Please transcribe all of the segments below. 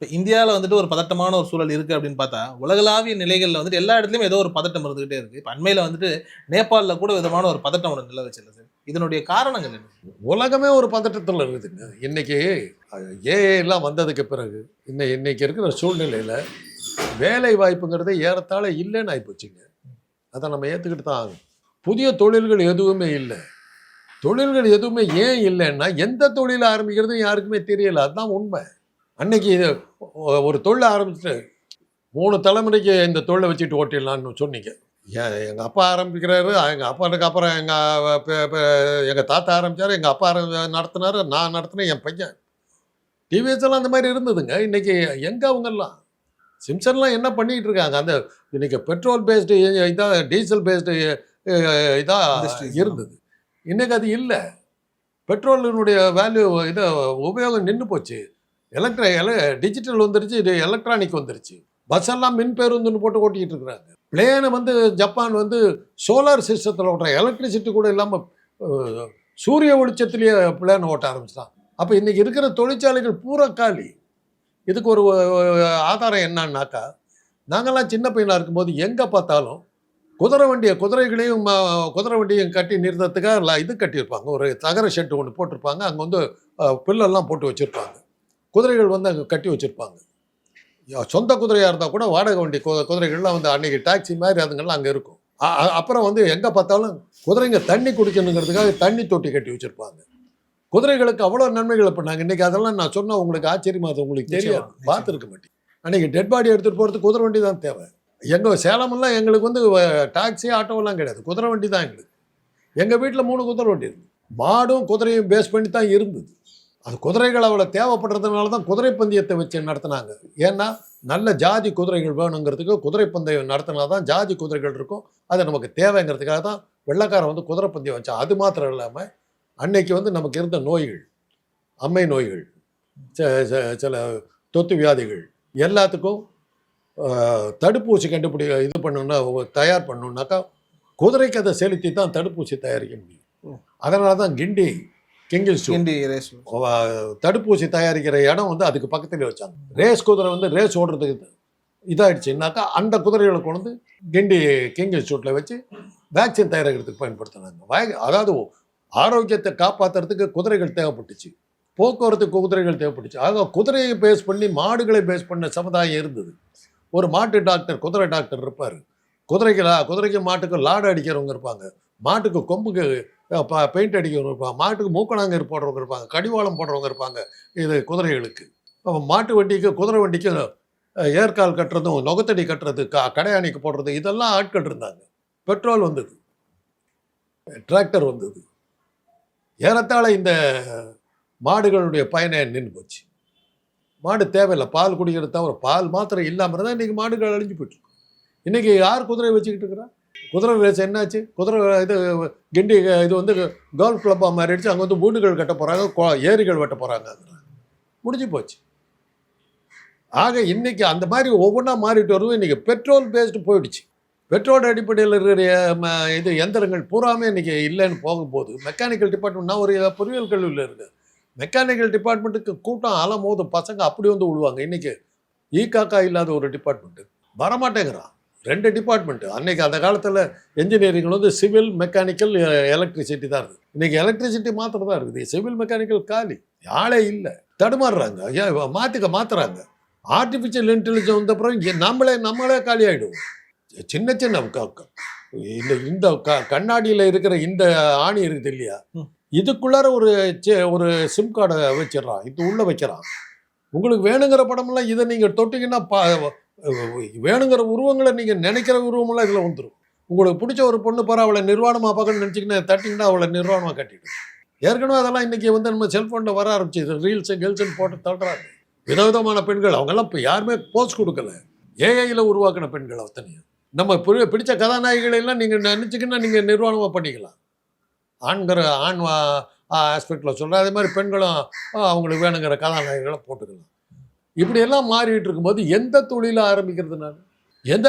இப்போ இந்தியாவில் வந்துட்டு ஒரு பதட்டமான ஒரு சூழல் இருக்குது அப்படின்னு பார்த்தா உலகளாவிய நிலைகளில் வந்துட்டு எல்லா இடத்துலையும் ஏதோ ஒரு பதட்டம் இருந்துகிட்டே இருக்குது இப்போ அண்மையில் வந்துட்டு நேபாளில் கூட விதமான ஒரு பதட்டம் ஒன்று நிலவ வச்சிருது இதனுடைய காரணங்கள் என்ன? உலகமே ஒரு பதட்டத்தில் இருக்குதுங்க. இன்னைக்கு ஏஐலாம் எல்லாம் வந்ததுக்கு பிறகு இன்னும் இன்னைக்கு இருக்கிற சூழ்நிலையில் வேலை வாய்ப்புங்கிறது ஏறத்தாழ இல்லைன்னு ஆகிப்போச்சுங்க அதை நம்ம ஏற்றுக்கிட்டு தான் ஆகும் புதிய தொழில்கள் எதுவுமே இல்லை. தொழில்கள் எதுவுமே ஏன் இல்லைன்னா எந்த தொழில் ஆரம்பிக்கிறதும் யாருக்குமே தெரியல. அதுதான் உண்மை. அன்னைக்கு ஒரு தொழில் ஆரம்பிச்சுட்டு மூணு தலைமுறைக்கு இந்த தொழிலை வச்சுட்டு ஓட்டிடலான்னு சொன்னீங்க. ஏன் எங்கள் அப்பா ஆரம்பிக்கிறாரு எங்கள் அப்பாவுக்கு அப்புறம் எங்கள் எங்கள் தாத்தா ஆரம்பித்தார் எங்கள் அப்பா ஆரம்பி- நடத்தினாரு நான் நடத்தினேன் என் பையன். டிவிஎஸ் எல்லாம் அந்த மாதிரி இருந்ததுங்க. இன்னைக்கு எங்கே அவங்கெல்லாம்? சிம்சன்லாம் என்ன பண்ணிட்டு இருக்காங்க? அந்த இன்னைக்கு பெட்ரோல் பேஸ்டு இதாக டீசல் பேஸ்டு இதாக. இருந்தது. இன்னைக்கு அது இல்லை. பெட்ரோலினுடைய வேல்யூ இது உபயோகம் நின்று போச்சு. எலக்ட்ரா எல டிஜிட்டல் வந்துருச்சு இது எலக்ட்ரானிக் வந்துருச்சு. பஸ் எல்லாம் மின் பேருந்துன்னு போட்டு ஓட்டிக்கிட்டு இருக்கிறாங்க. பிளேனை வந்து ஜப்பான் வந்து சோலார் சிஸ்டத்தில் ஓட்டுற எலக்ட்ரிசிட்டி கூட இல்லாமல் சூரிய ஒளிச்சத்துலேயே பிளேன் ஓட்ட ஆரம்பிச்சிட்டான். அப்போ இன்றைக்கி இருக்கிற தொழிற்சாலைகள் பூரா காலி. இதுக்கு ஒரு ஆதாரம் என்னன்னாக்கா நாங்கெல்லாம் சின்ன பையனாக இருக்கும்போது எங்கே பார்த்தாலும் குதிரை வண்டியை குதிரைகளையும் குதிரை வண்டியும் கட்டி நிறுத்தத்துக்காக இது கட்டியிருப்பாங்க. ஒரு தகர ஷெட்டு ஒன்று போட்டிருப்பாங்க. அங்கே வந்து பில்லெல்லாம் புல்லெல்லாம் போட்டு வச்சுருப்பாங்க. குதிரைகள் வந்து அங்கே கட்டி வச்சுருப்பாங்க. சொந்த குதிரையாக இருந்தால் கூட வாடகை வண்டி குதிரைகள்லாம் வந்து அன்னைக்கு டாக்ஸி மாதிரி அதுங்கெல்லாம் அங்கே இருக்கும். அப்புறம் வந்து எங்கே பார்த்தாலும் குதிரைங்க தண்ணி குடிக்கணுங்கிறதுக்காக தண்ணி தொட்டி கட்டி வச்சுருப்பாங்க. குதிரைகளுக்கு அவ்வளோ நன்மைகளை பண்ணாங்க இன்னைக்கு அதெல்லாம் நான் சொன்னா உங்களுக்கு ஆச்சரியமா அது உங்களுக்கு தெரியாது. பார்த்துருக்க மாட்டேன் அன்னைக்கு டெட் பாடி எடுத்துகிட்டு போகிறதுக்கு குதிரை வண்டி தான் தேவை. எங்கள் சேலமெல்லாம் எங்களுக்கு வந்து டாக்ஸி ஆட்டோவெல்லாம் கிடையாது. குதிரை வண்டி தான் எங்களுக்கு. எங்கள் வீட்டில் மூணு குதிரை வண்டி இருக்கு. மாடும் குதிரையும் பேஸ் பண்ணி தான் இருந்தது. அது குதிரைகள் அவ்வளோ தேவைப்படுறதுனால தான் குதிரை பந்தயத்தை வச்சு நடத்துனாங்க. ஏன்னா நல்ல ஜாதி குதிரைகள் வேணுங்கிறதுக்கு குதிரை பந்தயம் நடத்தினா தான் ஜாதி குதிரைகள் இருக்கும். அது நமக்கு தேவைங்கிறதுக்காக தான் வெள்ளைக்காரன் வந்து குதிரை பந்தயம் வச்சான் அது மாத்திரம் இல்லாமல் அன்னைக்கு வந்து நமக்கு இருந்த நோய்கள் அம்மை நோய்கள் சில தொத்து வியாதிகள் எல்லாத்துக்கும் தடுப்பூசி கண்டுபிடி இது பண்ணணும்னா தயார் பண்ணணுன்னாக்கா குதிரைக்கு அதை செலுத்தி தான் தடுப்பூசி தயாரிக்க முடியும். அதனால தான் கிண்டி கிங்கில் கிண்டி ரேஸ் தடுப்பூசி தயாரிக்கிற இடம் வந்து அதுக்கு பக்கத்துல வச்சாங்க. ரேஸ் குதிரை வந்து ரேஸ் ஓடுறதுக்கு இதாயிடுச்சுன்னாக்கா அந்த குதிரைகளை கொண்டு வந்து கிண்டி கிங் இன்ஸ்டியூட்டில் வச்சு வேக்சின் தயாரிக்கிறதுக்கு பயன்படுத்தினாங்க. வாய் அதாவது ஆரோக்கியத்தை காப்பாற்றுறதுக்கு குதிரைகள் தேவைப்பட்டுச்சு. போக்குவரத்து குதிரைகள் தேவைப்பட்டுச்சு. ஆக குதிரையை பேஸ் பண்ணி மாடுகளை பேஸ் பண்ண சமுதாயம் இருந்தது. ஒரு மாட்டு டாக்டர் குதிரை டாக்டர் இருப்பார். குதிரைக்கு குதிரைக்கு மாட்டுக்கு லாடு அடிக்கிறவங்க இருப்பாங்க. மாட்டுக்கு கொம்புக்கு பெயிண்ட் அடிக்கிறவங்க இருப்பாங்க. மாட்டுக்கு மூக்கணாங்கர் போடுறவங்க இருப்பாங்க. கடிவாளம் போடுறவங்க இருப்பாங்க. இது குதிரைகளுக்கு. அப்போ மாட்டு வண்டிக்கு குதிரை வண்டிக்கு ஏற்கால் கட்டுறதும் நுகத்தடி கட்டுறது க கடையாணிக்கு போடுறது இதெல்லாம் ஆட்கள் இருந்தாங்க. பெட்ரோல் வந்தது. டிராக்டர் வந்தது. ஏறத்தாழ இந்த மாடுகளுடைய பயனை நின்று போச்சு. மாடு தேவையில்லை. பால் குடிக்கிறது தவிர பால் மாத்திரம் இல்லாமல் தான் இன்றைக்கி மாடுகள் அழிஞ்சு போயிட்டுருக்கு இன்றைக்கி யார் குதிரையை வச்சுக்கிட்டு இருக்கிறா? குதிரை ரேஸ் என்னாச்சு? குதிரை இது கிண்டி இது வந்து கோல்ஃப் கிளப்பாக மாறிடுச்சு. அங்கே வந்து வீடுகள் கட்ட போகிறாங்க ஏரிகள் வெட்ட போகிறாங்க முடிஞ்சு போச்சு. ஆக இன்றைக்கி அந்த மாதிரி ஒவ்வொன்றா மாறிட்டு வருவோம் இன்றைக்கி பெட்ரோல் பேஸ்டு போயிடுச்சு. பெட்ரோல் அடிப்படையில் இருக்கிற ம, இது எந்திரங்கள் பூராமே இன்றைக்கி இல்லைன்னு போகும்போது மெக்கானிக்கல் டிபார்ட்மெண்ட்னா ஒரு பொறியியல் கல்லூரியில் இருக்குது மெக்கானிக்கல் டிபார்ட்மெண்ட்டுக்கு கூட்டம் அலமோது பசங்க அப்படி வந்து விழுவாங்க. இன்றைக்கி ஈ காக்கா இல்லாத ஒரு டிபார்ட்மெண்ட்டு வரமாட்டேங்கிறான். ரெண்டு டிபார்ட்மெண்ட்டு அன்னைக்கு அந்த காலத்தில் என்ஜினியரிங் வந்து சிவில் மெக்கானிக்கல் எலக்ட்ரிசிட்டி தான் இருக்குது இன்னைக்கு எலக்ட்ரிசிட்டி மாத்திரம் தான் இருக்குது. சிவில் மெக்கானிக்கல் காலி. ஆளே இல்லை. தடுமாறுறாங்க. ஏன் மாற்றுக்க மாத்துறாங்க. ஆர்டிஃபிஷியல் இன்டெலிஜென்ஸ் வந்த அப்புறம் நம்மளே நம்மளே காலி ஆகிடுவோம் சின்ன சின்ன இந்த இந்த க கண்ணாடியில் இருக்கிற இந்த ஆணி இருக்குது இல்லையா. இதுக்குள்ளார ஒரு ஒரு சிம் கார்டை வச்சிடுறான். இது உள்ள வைக்கிறான் உங்களுக்கு வேணுங்கிற படமெல்லாம் இதை நீங்கள் தொட்டிங்கன்னா பா வேணுங்கிற உருவங்களை நீங்கள் நினைக்கிற உருவமெல்லாம் இதில் வந்துடும் உங்களுக்கு பிடிச்ச ஒரு பொண்ணு பாரு அவளை நிர்வாணமாக பார்க்கணும்னு நினச்சிங்கன்னா தட்டிங்கன்னா அவளை நிர்வாணமாக கட்டிடும். ஏற்கனவே அதெல்லாம் இன்றைக்கி வந்து நம்ம செல்ஃபோனில் வர ஆரம்பிச்சு ரீல்ஸு கேர்ள்ஸுன்னு போட்டு தள்ளுறாங்க. விதவிதமான பெண்கள் அவங்கெல்லாம் இப்போ யாருமே போஸ்ட் கொடுக்கல. ஏஐயில் உருவாக்கின பெண்கள் அத்தனையும். நம்ம பிடிச்ச கதாநாயகிகளை எல்லாம் நீங்கள் நினச்சிக்கின்னா நீங்கள் நிர்வாணமாக பண்ணிக்கலாம். ஆண்கிற ஆண் ஆஸ்பெக்டில் சொல்கிறேன் அதே மாதிரி பெண்களும் அவங்களுக்கு வேணுங்கிற கதாநாயகிகளை போட்டுக்கலாம். இப்படியெல்லாம் மாறிட்டு இருக்கும்போது எந்த தொழிலை ஆரம்பிக்கிறதுனால எந்த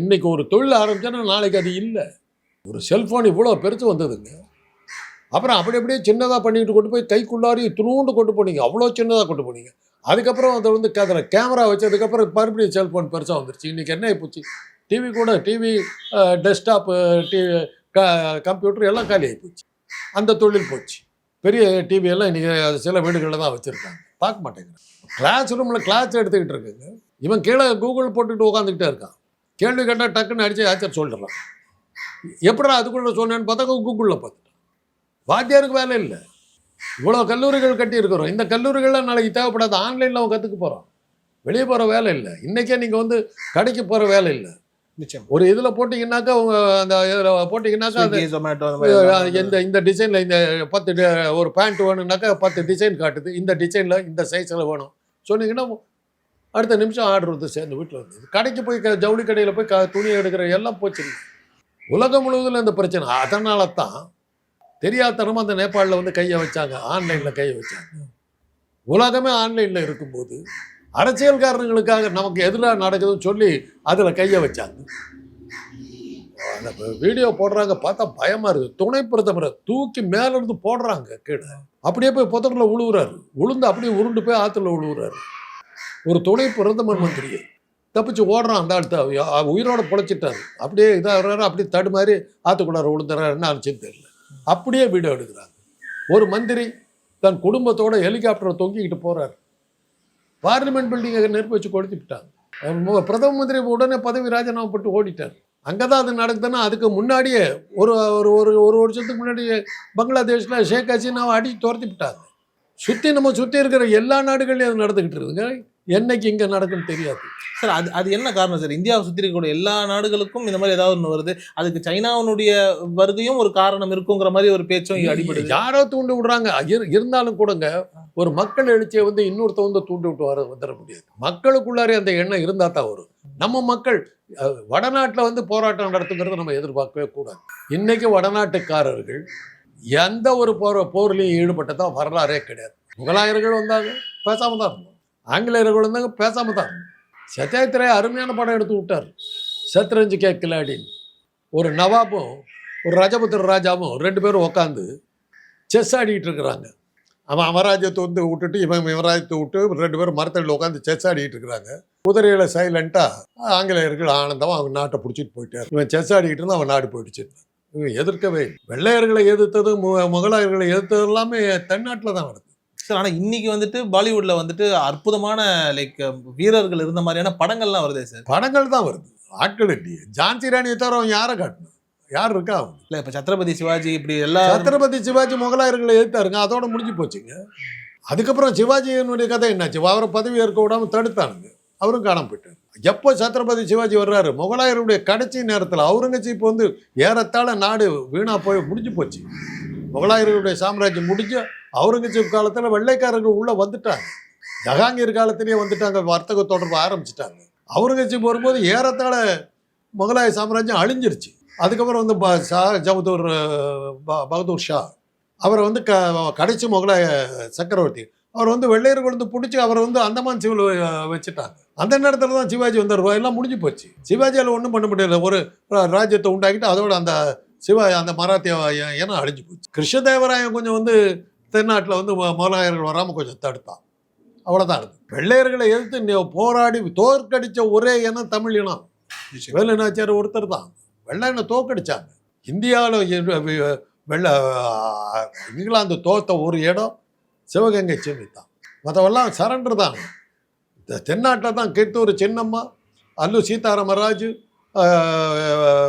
இன்னைக்கு ஒரு தொழில் ஆரம்பித்தேன்னா நாளைக்கு அது இல்லை. ஒரு செல்ஃபோன் இவ்வளோ பெருசு வந்ததுங்க. அப்புறம் அப்படி அப்படியே சின்னதாக பண்ணிக்கிட்டு கொண்டு போய் கைக்குள்ளாரையும் துணுண்டு கொண்டு போனீங்க. அவ்வளோ சின்னதாக கொண்டு போனீங்க. அதுக்கப்புறம் அதை வந்து அதில் கேமரா வச்சதுக்கப்புறம் மறுபடியும் செல்ஃபோன் பெருசாக வந்துருச்சு. இன்றைக்கி என்ன ஆகிப்போச்சு டிவி கூட டிவி டெஸ்க்டாப்பு டிவி க கம்ப்யூட்டர் எல்லாம் காலி ஆகிப்போச்சு அந்த தொழில் போச்சு. பெரிய டிவியெல்லாம் இன்றைக்கி சில வீடுகளில் தான் வச்சுருக்காங்க. பார்க்க மாட்டேங்கிறேன். கிளாஸ் ரூமில் கிளாஸ் எடுத்துக்கிட்டு இருக்குங்க. இவன் கீழே கூகுள் போட்டுக்கிட்டு உட்காந்துக்கிட்டே இருக்கான். கேள்வி கேட்டால் டக்குன்னு அடித்து ஆச்சர் சொல்லிடுறான். எப்படா அதுக்குள்ளே சொன்னேன்னு பார்த்தா கூகுளில் பார்த்துட்டான். வாத்தியாருக்கு வேலை இல்லை. இவ்வளோ கல்லூரிகள் கட்டி இருக்கிறோம் இந்த கல்லூரிகள்லாம் நாளைக்கு தேவைப்படாது ஆன்லைனில் அவன் கற்றுக்க போகிறான் வெளியே போகிற வேலை இல்லை. இன்றைக்கே நீங்கள் வந்து கடைக்கு போகிற வேலை இல்லை. நிச்சயம். ஒரு இதில் போட்டிங்கன்னாக்கா உங்க அந்த இதில் போட்டிங்கன்னாக்கா அது ஜொமேட்டோ இந்த இந்த டிசைனில் இந்த பத்து ஒரு பேண்ட் வேணும்னாக்கா பத்து டிசைன் காட்டுது. இந்த டிசைனில் இந்த சைஸில் வேணும். சொன்னீங்கன்னா அடுத்த நிமிஷம் ஆர்டர் வந்து சேர்ந்து வீட்டில் வந்து கடைக்கு போய் ஜவுளி கடையில் போய் க துணி எடுக்கிற எல்லாம் போச்சு. உலகம் முழுவதும் இந்த பிரச்சனை. அதனால தான் தெரியாதனமாக அந்த நேபாளில் வந்து கையை வச்சாங்க. ஆன்லைனில் கையை வச்சாங்க. உலகமே ஆன்லைனில் இருக்கும்போது அரசியல்காரங்களுக்காக நமக்கு எதிராக நடக்குதுன்னு சொல்லி அதில் கையை வச்சாங்க. அந்த வீடியோ போடுறாங்க பார்த்தா பயமா இருக்கு துணை பிரதமரை தூக்கி மேல இருந்து போடுறாங்க கீழே. அப்படியே போய் புதர்ல உழுவுறாரு. உளுந்து அப்படியே உருண்டு போய் ஆற்றுல உழுவுறாரு. ஒரு துணை பிரதமர் மந்திரி தப்பிச்சு ஓடுறான் அந்த ஆள். உயிரோட பொழைச்சிட்டாரு. அப்படியே இதாகிறாரு அப்படியே தடுமாறி ஆற்றுக்குள்ளார விழுந்துறாரு என்ன ஆச்சுன்னு தெரியல. அப்படியே வீடியோ எடுக்கிறாங்க. ஒரு மந்திரி தன் குடும்பத்தோட ஹெலிகாப்டரை தொங்கிக்கிட்டு போறாரு. பார்லிமெண்ட் பில்டிங்கை நெருப்பு வச்சு கொளுத்தி விட்டாங்க. பிரதம மந்திரி உடனே பதவி ராஜினாமா போட்டு ஓடிட்டார். அங்கே தான் அது நடக்குதுன்னா அதுக்கு முன்னாடியே ஒரு ஒரு ஒரு ஒரு வருஷத்துக்கு முன்னாடியே பங்களாதேஷில் ஷேக் ஹசீனாவை அடித்து துரத்தி விட்டாங்க. சுற்றி நம்ம சுற்றி இருக்கிற எல்லா நாடுகள்லையும் அது நடந்துக்கிட்டு இருக்குங்க என்னைக்கு இங்கே நடக்குன்னு தெரியாது. சார் அது அது என்ன காரணம் சார்? இந்தியாவை சுற்றி இருக்கக்கூடிய எல்லா நாடுகளுக்கும் இந்த மாதிரி ஏதாவது ஒன்று வருது? அதுக்கு சைனாவினுடைய வருகையும் ஒரு காரணம் இருக்குங்கிற மாதிரி ஒரு பேச்சும் அடிப்படை யாரோ தூண்டி விடுறாங்க. இருந்தாலும் கூடங்க ஒரு மக்கள் எழுச்சியை வந்து இன்னொருத்த வந்து தூண்டி விட்டு வர வந்துட முடியாது. மக்களுக்குள்ளாரே அந்த எண்ணம் இருந்தால் தான் வரும். நம்ம மக்கள் வடநாட்டில் வந்து போராட்டம் நடத்துங்கிறத நம்ம எதிர்பார்க்கவே கூடாது. இன்னைக்கு வடநாட்டுக்காரர்கள் எந்த ஒரு போர் போர்லையும் ஈடுபட்டதான் வரலாறே கிடையாது. முகலாயர்கள் வந்தாங்க பேசாமல் தான் இருந்தோம். ஆங்கிலேயர்கள் தான் பேசாமல் தான். சத்யாத்திரையை அருமையான படம் எடுத்து விட்டார். சத்ரஞ்சு கே. கிலாடின்னு ஒரு நவாபும் ஒரு ரஜபுத்திர ராஜாவும் ரெண்டு பேரும் உட்காந்து செஸ் ஆடிக்கிட்டு இருக்கிறாங்க. அவன் அமராஜ்யத்தை வந்து விட்டுட்டு இவன் இவராஜ்யத்தை விட்டு ரெண்டு பேரும் மரத்தடியில் உட்காந்து செஸ் ஆடிக்கிட்டு இருக்கிறாங்க. குதிரையில் சைலண்ட்டாக ஆங்கிலேயர்கள் ஆனந்தமாக அவங்க நாட்டை பிடிச்சிட்டு போயிட்டார். இவன் செஸ் ஆடிக்கிட்டு இருந்தால் அவன் நாடு போயிடுச்சு. இவன் எதிர்க்கவே வெள்ளையர்களை எதிர்த்தது மு- முகலாயர்களை எதிர்த்தது எல்லாமே தென்னாட்டில் தான் வருது. சார் ஆனா இன்னைக்கு வந்துட்டு பாலிவுட்ல வந்துட்டு அற்புதமான லைக் வீரர்கள் இருந்த மாதிரியான படங்கள்லாம் வருதே சார் படங்கள் தான் வருது. ஆட்கள் இல்லையே. ஜான்சி ராணியை தவிர அவன் யாரை காட்டணும்? யார் இருக்கா அவன் இல்ல இப்ப சத்ரபதி சிவாஜி இப்படி எல்லா சத்ரபதி சிவாஜி முகலாயர்களை எதிர்த்தாருங்க அதோட முடிஞ்சு போச்சுங்க. அதுக்கப்புறம் சிவாஜியினுடைய கதை என்னாச்சு? அவரை பதவி ஏற்க விடாம தடுத்தானுங்க. அவரும் காணாம போயிட்டார். எப்போ சத்ரபதி சிவாஜி வர்றாரு? முகலாயருடைய கடைசி நேரத்தில் அவுரங்கசீப் வந்து ஏறத்தாழ நாடு வீணா போய் முடிஞ்சு போச்சு. முகலாயர்களுடைய சாம்ராஜ்யம் முடிஞ்சு அவுரங்கசீப் காலத்தில் வெள்ளைக்காரர்கள் உள்ளே வந்துட்டாங்க. ஜஹாங்கீர் காலத்திலேயே வந்துட்டாங்க வர்த்தக தொடர்பு ஆரம்பிச்சிட்டாங்க. அவுரங்கசீப் வரும்போது ஏறத்தாழ முகலாய சாம்ராஜ்யம் அழிஞ்சிருச்சு. அதுக்கப்புறம் வந்து ப- ஷா ஜவதூர் ப- பகதூர் ஷா அவரை வந்து க கடைசி முகலாய சக்கரவர்த்தி அவர் வந்து வெள்ளையர்கள் வந்து பிடிச்சி அவரை வந்து அந்தமான் சிவில் வச்சுட்டாங்க. அந்த நேரத்தில் தான் சிவாஜி வந்தார். எல்லாம் முடிஞ்சு போச்சு. சிவாஜியால் ஒன்றும் பண்ண முடியல. ஒரு ரா- ராஜ்யத்தை உண்டாக்கிட்டு அதோட அந்த சிவா அந்த மராத்திய இனம் அழிஞ்சு போச்சு. கிருஷ்ணதேவராயன் கொஞ்சம் வந்து தென்னாட்டில் வந்து மு- முகலாயர்கள் வராமல் கொஞ்சம் தடுத்தான். அவ்வளோதான் இருக்கு வெள்ளையர்களை எதிர்த்து நி- போராடி தோற்கடிச்ச ஒரே இனம் தமிழ் இனம் வேலுநாச்சியார் ஒருத்தர் தான். வெள்ளையனை தோற்கடிச்சாங்க. இந்தியாவில் வெள்ள இங்கிலாந்து தோத்த ஒரு இடம் சிவகங்கை சீமை தான் மற்றவெல்லாம் சரண்டர் தான். இந்த தென்னாட்டில் தான் கிட்டூர் சின்னம்மா அல்லு சீதாராமராஜு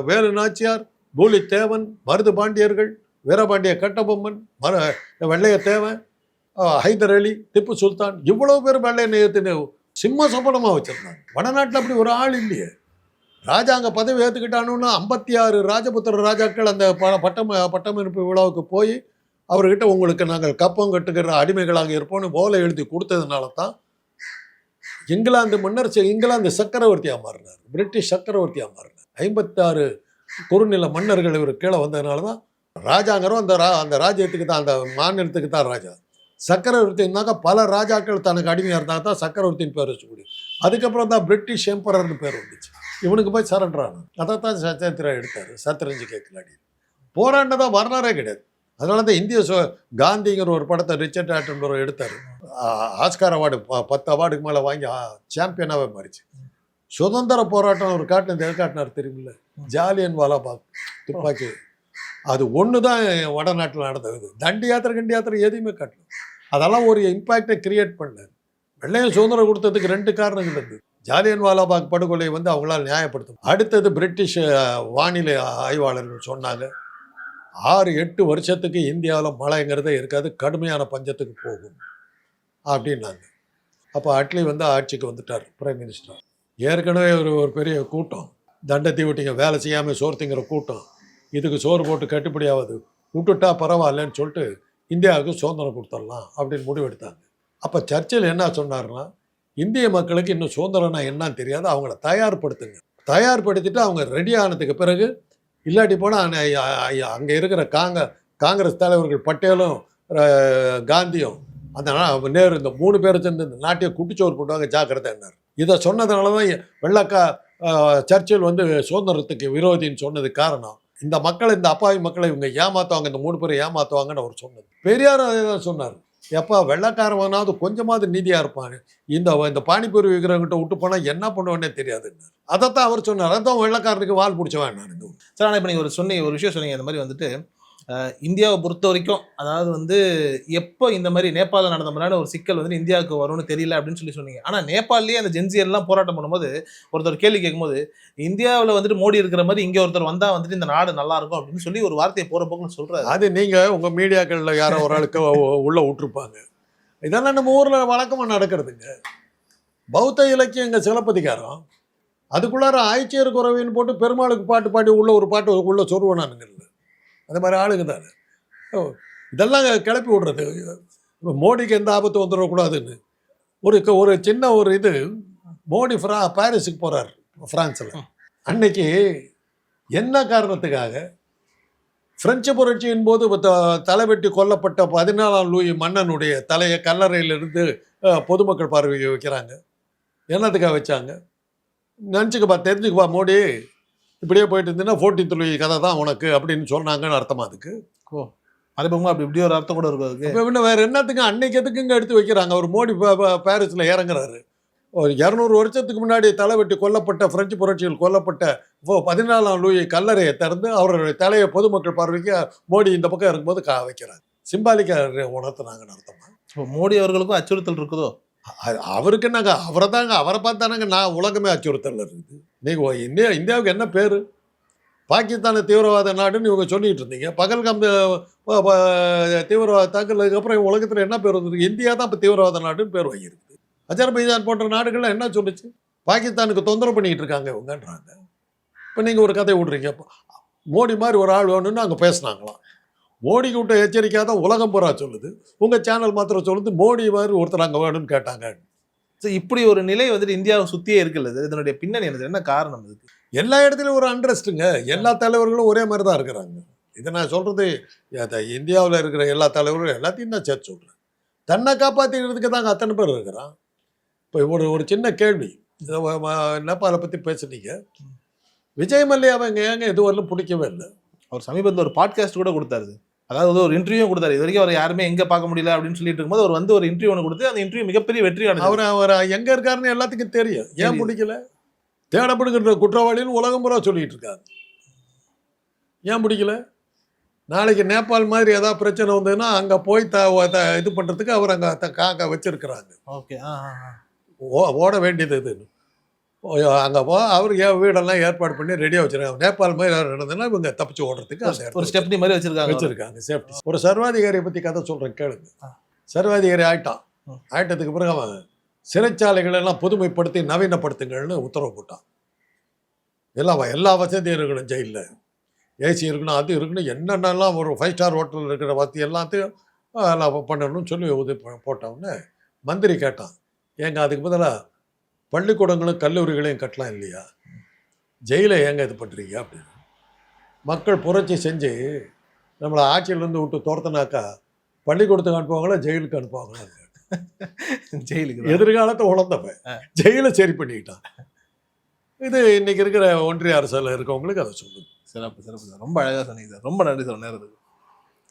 வேலு நாச்சியார் பூலித்தேவன் மருது பாண்டியர்கள் வீரபாண்டிய கட்டபொம்மன் மர வெள்ளையத்தேவன் ஹைதர் அலி திப்பு சுல்தான் இவ்வளோ பேர் வெள்ளையனை நேயத்தின் சிம்ம சொப்பனமாக வச்சுருந்தாங்க. வடநாட்டில் அப்படி ஒரு ஆள் இல்லையே. ராஜாங்க பதவி ஏற்றுக்கிட்டானுன்னு ஐம்பத்தி ஆறு ராஜபுத்திர ராஜாக்கள் அந்த ப பட்டம் பட்டமளிப்பு விழாவுக்கு போய் அவர்கிட்ட உங்களுக்கு நாங்கள் கப்பம் கட்டுக்கிற அடிமைகளாக இருப்போம்னு ஓலை எழுதி கொடுத்ததுனால தான் இங்கிலாந்து மன்னர் இங்கிலாந்து சக்கரவர்த்தியாக மாறினார். பிரிட்டிஷ் சக்கரவர்த்தியாக மாறினார். ஐம்பத்தாறு குறுநில மன்னர்கள் இவர் கீழே வந்ததுனால தான் ராஜாங்கிறோம். அந்த ரா அந்த ராஜ்யத்துக்கு தான் அந்த மாநிலத்துக்கு தான் ராஜா. சக்கரவர்த்தினாக்கா பல ராஜாக்கள் தனக்கு அடிமையாக இருந்தால் தான் சக்கரவர்த்தின்னு பேர் வச்சு முடியும் அதுக்கப்புறம் தான் பிரிட்டிஷ் எம்பரர்னு பேர் வந்துச்சு. இவனுக்கு போய் சரண்டர் அதை தான் சத்யந்திரா எடுத்தார். சத்ரஞ்சி கேட்கலாடி போராண்டதா வரலாறே கிடையாது. அதனால தான் இந்திய சோ காந்திங்கிற ஒரு படத்தை ரிச்சர்ட் ஆட்டன்பர் எடுத்தார். ஆஸ்கார் அவார்டு பத்து அவார்டுக்கு மேலே வாங்கி சாம்பியனாகவே மாறிச்சு. சுதந்திர போராட்டம் ஒரு காட்டினது எது காட்டினார் தெரியுமில்ல? ஜாலியன் வாலாபாக் துப்பாக்கி. அது ஒன்று தான் வடநாட்டில் நடந்தது. தண்டி யாத்திரை கண்டி யாத்திரை எதையுமே காட்டல. அதெல்லாம் ஒரு இம்பேக்டை கிரியேட் பண்ணார் வெள்ளையன் சுதந்திரம் கொடுத்ததுக்கு ரெண்டு காரணங்கள் இருந்தது ஜாலியன் வாலாபாக் படுகொலை வந்து அவங்களால் நியாயப்படுத்தும் அடுத்தது பிரிட்டிஷ் வானிலை ஆய்வாளர்கள் சொன்னாங்க ஆறு எட்டு வருஷத்துக்கு இந்தியாவில் மழைங்கிறதே இருக்காது கடுமையான பஞ்சத்துக்கு போகும் அப்படின்னாங்க. அப்போ அட்லி வந்து ஆட்சிக்கு வந்துட்டார் பிரைம் மினிஸ்டர் ஏற்கனவே ஒரு ஒரு பெரிய கூட்டம். தண்டத்தை தீவட்டிங்க வேலை செய்யாமல் சோறு திங்கிற கூட்டம். இதுக்கு சோறு போட்டு கட்டுப்படி ஆகாது விட்டுட்டா பரவாயில்லன்னு சொல்லிட்டு இந்தியாவுக்கு சுதந்திரம் கொடுத்துடலாம் அப்படின்னு முடிவெடுத்தாங்க. அப்போ சர்ச்சில் என்ன சொன்னார்னா இந்திய மக்களுக்கு இன்னும் சுதந்திரம்னா என்னன்னு தெரியாது அவங்கள தயார்படுத்துங்க. தயார்படுத்திட்டு அவங்க ரெடி ஆனதுக்கு பிறகு இல்லாட்டி போனால் அங்கே இருக்கிற காங்க காங்கிரஸ் தலைவர்கள் பட்டேலும் காந்தியும் அந்த நேரு இந்த மூணு பேரை சேர்ந்து இந்த நாட்டையை குட்டிச்சோறு போட்டுவாங்க ஜாக்கிரதைன்னார். இதை சொன்னதுனால தான் வெள்ளக்கா சர்ச்சில் வந்து சுதந்திரத்துக்கு விரோதின்னு சொன்னது காரணம். இந்த மக்களை இந்த அப்பாவி மக்களை இவங்க ஏமாத்துவாங்க இந்த மூணு பேரை ஏமாத்துவாங்கன்னு அவர் சொன்னது. பெரியார் அதை தான் சொன்னார். எப்பா வெள்ளக்காரவனாவது கொஞ்சமாவது நீதியாக இருப்பாங்க இந்த இந்த பானிபூரி விற்கிறவங்கிட்ட விட்டு போனால் என்ன பண்ணுவேன்னே தெரியாதுன்னு அதைத்தான் அவர் சொன்னார். அதான் வெள்ளக்காரனுக்கு வால் பிடிச்சவன் நான். சார் ஆனால் இப்போ நீங்கள் ஒரு சொன்னீங்க ஒரு விஷயம் சொன்னீங்க. இந்த மாதிரி வந்துட்டு இந்தியாவை பொறுத்த வரைக்கும் அதாவது வந்து எப்போ இந்த மாதிரி நேபாளில் நடந்த மாதிரியான ஒரு சிக்கல் வந்து இந்தியாவுக்கு வரும்னு தெரியல அப்படின்னு சொல்லி சொன்னீங்க. ஆனால் நேபாளிலேயே அந்த ஜென்சியர்லாம் போராட்டம் பண்ணும்போது ஒருத்தர் கேள்வி கேட்கும்போது இந்தியாவில் வந்துட்டு மோடி இருக்கிற மாதிரி இங்கே ஒருத்தர் வந்தால் வந்துட்டு இந்த நாடு நல்லா இருக்கும் அப்படின்னு சொல்லி ஒரு வார்த்தையை போகிற போக்குன்னு சொல்கிறாரு அது நீங்கள் உங்கள் மீடியாக்களில் யாரோ ஒரு ஆளுக்கு உள்ளே விட்டுருப்பாங்க. இதெல்லாம் நம்ம ஊரில் வழக்கமாக நடக்கிறதுங்க. பௌத்த இலக்கியம் எங்கள் சிலப்பதிகாரம். அதுக்குள்ளார ஆய்ச்சியர் குறவின்னு போட்டு பெருமாளுக்கு பாட்டு பாடி உள்ள ஒரு பாட்டு உள்ள சொருவனானுங்கல்ல அந்த மாதிரி ஆளுங்க தானே ஓ, இதெல்லாம் கிளப்பி விடுறது. இப்ப மோடிக்கு எந்த ஆபத்து வந்துடக்கூடாதுன்னு. ஒரு ஒரு சின்ன ஒரு இது மோடி ஃப்ரா பாரிஸுக்கு போகிறார் ஃப்ரான்ஸில் அன்னைக்கு என்ன காரணத்துக்காக? பிரெஞ்சு புரட்சியின் போது த- தலைவெட்டி கொல்லப்பட்ட பதினாலாம் லூயி மன்னனுடைய தலையை கல்லறையிலிருந்து பொதுமக்கள் பார்வைக்கு வைக்கிறாங்க. என்னத்துக்காக வச்சாங்க? நினச்சிக்கப்பா தெரிஞ்சுக்கப்பா மோடி. இப்படியே போயிட்டு இருந்தீங்கன்னா ஃபோர்டீன்த் லூயி கதை தான் உனக்கு அப்படின்னு சொன்னாங்கன்னு அர்த்தமா அதுக்கு? அதே போகும்போது அப்படி இப்படி ஒரு அர்த்தம் கூட இருக்கும் அதுக்கு. இப்போ இன்னும் வேறு என்னத்துக்கு அன்னைக்கு எதுக்குங்க எடுத்து வைக்கிறாங்க? ஒரு மோடி பாரிஸில் இறங்குறாரு. ஒரு இரநூறு வருஷத்துக்கு முன்னாடி தலைவெட்டி கொல்லப்பட்ட பிரெஞ்சு புரட்சியில் கொல்லப்பட்ட ஃபோ- பதினாலாம் லூயி கல்லறையை திறந்து அவருடைய தலையை பொதுமக்கள் பார்வைக்கு மோடி இந்த பக்கம் இருக்கும்போது கா வைக்கிறாங்க சிம்பாலிக்காக உணர்த்துனாங்கன்னு அர்த்தமா? இப்போ மோடி அவர்களுக்கும் அச்சுறுத்தல் இருக்குதோ? அவருக்கு என்னங்க? அவரை தாங்க அவரை பார்த்தானாங்க நான் உலகமே அச்சுறுத்தலில் இருக்குது. நீங்கள் இந்தியா இந்தியாவுக்கு என்ன பேர்? பாகிஸ்தானை தீவிரவாத நாடுன்னு இவங்க சொல்லிட்டு இருந்தீங்க. பகல்காம் தீவிரவாத தாக்கலுக்கு அப்புறம் உலகத்தில் என்ன பேர் வந்திருக்கு இந்தியா தான் இப்போ தீவிரவாத நாடுன்னு பேர் வாங்கியிருக்கு. அஜர்பைஜான் போன்ற நாடுகள்லாம் என்ன சொல்லுச்சு? பாகிஸ்தானுக்கு தொந்தரவு பண்ணிக்கிட்டு இருக்காங்க இவங்கன்றாங்க. இப்போ நீங்கள் ஒரு கதை விட்றீங்க. மோடி மாதிரி ஒரு ஆள் வேணும்னு அங்கே பேசுனாங்களாம். மோடிக்கு விட்ட எச்சரிக்கையாக தான் உலகம் பூரா சொல்லுது. உங்கள் சேனல் மாத்திரம் சொல்லுது மோடி மாதிரி ஒருத்தர் அங்கே வேணும்னு கேட்டாங்க. ஸோ இப்படி ஒரு நிலை வந்துட்டு இந்தியாவை சுற்றியே இருக்குல்ல இது. இதனுடைய பின்னணி என்னது? என்ன காரணம் இதுக்கு? எல்லா இடத்துலையும் ஒரு அண்ட்ரஸ்ட்டுங்க எல்லா தலைவர்களும் ஒரே மாதிரி தான் இருக்கிறாங்க. இதை நான் சொல்கிறது இந்தியாவில் இருக்கிற எல்லா தலைவர்களும் எல்லாத்தையும் நான் சேர்த்து சொல்கிறேன் தன்னை காப்பாற்றிக்கிறதுக்கு தாங்க அத்தனை பேர் இருக்கிறான். இப்போ ஒரு ஒரு சின்ன கேள்வி. நேபாளை பற்றி பேசுனீங்க? விஜய் மல்லையாவை இங்கே ஏங்க இதுவரையிலும் பிடிக்கவே இல்லை. அவர் சமீபத்தில் ஒரு பாட்காஸ்ட் கூட கொடுத்தாரு. அதாவது ஒரு இன்டர்வியூ கொடுத்தாரு. இது வரைக்கும் அவர் யாருமே எங்க பார்க்க முடியல அப்படின்னு சொல்லிட்டு இருக்கும்போது அவர் வந்து ஒரு இன்டர்வியூ ஒன்று கொடுத்து அந்த இன்டர்வியூ மிகப்பெரிய வெற்றி அடைஞ்சது அவர் அவர் எங்கே இருக்காருன்னு எல்லாத்துக்கும் தெரியும். ஏன். பிடிக்கல? தேடப்படுகின்ற குற்றவாளின்னு உலகம் பூரா சொல்லிட்டு இருக்காங்க ஏன் பிடிக்கல? நாளைக்கு நேபாள் மாதிரி ஏதாவது பிரச்சனை வந்ததுன்னா அங்கே போய் த இது பண்ணுறதுக்கு அவர் அங்கே காக்க வச்சிருக்கிறாங்க. ஓகே. ஓ ஓட வேண்டியது இது. அங்கே போ. அவர் ஏன் வீடெல்லாம் ஏற்பாடு பண்ணி ரெடியாக வச்சிருக்காங்க. நேபாள் மாதிரி நடந்ததுன்னா இவங்க தப்பிச்சு ஓடுறதுக்கு அந்த ஒரு ஸ்டெப்னி மாதிரி வச்சிருக்காங்க. வச்சிருக்காங்க சேஃப்டி ஒரு சர்வாதிகாரியை பற்றி கதை சொல்கிறேன் கேளுங்க. சர்வாதிகாரி ஆயிட்டான். ஆயிட்டதுக்கு பிறகு அவன் சிறைச்சாலைகள் எல்லாம் புதுமைப்படுத்தி நவீனப்படுத்துங்கள்னு உத்தரவு போட்டான். எல்லாம் எல்லா வசதியும் இருக்கணும் ஜெயிலில். ஏசி இருக்கணும் அது இருக்கணும் என்னென்னலாம் ஒரு ஃபைவ் ஸ்டார் ஹோட்டலில் இருக்கிற வசதி எல்லாத்தையும் எல்லாம் பண்ணணும்னு சொல்லி உதவி போட்டவுடனே மந்திரி கேட்டான். ஏங்க அதுக்கு பதிலாக பள்ளிக்கூடங்களும் கல்லூரிகளையும் கட்டலாம் இல்லையா? ஜெயிலை ஏங்க இது பண்ணுறீங்க அப்படின்னு. மக்கள் புரட்சி செஞ்சு நம்மளை ஆட்சியிலேருந்து விட்டு துரத்துனாக்கா பள்ளிக்கூடத்துக்கு அனுப்புவாங்களா ஜெயிலுக்கு அனுப்புவாங்களா? ஜெயிலுக்கு எதிர்காலத்தை உணர்ந்தவன். ஜெயிலை சரி பண்ணிக்கிட்டான் இது இன்னைக்கு இருக்கிற ஒன்றிய அரசில் இருக்கவங்களுக்கு அதை சொல்லுது சிறப்பு சிறப்பு சார். ரொம்ப அழகா சொன்னீங்க சார். ரொம்ப நன்றி சார். நேரத்துக்கு.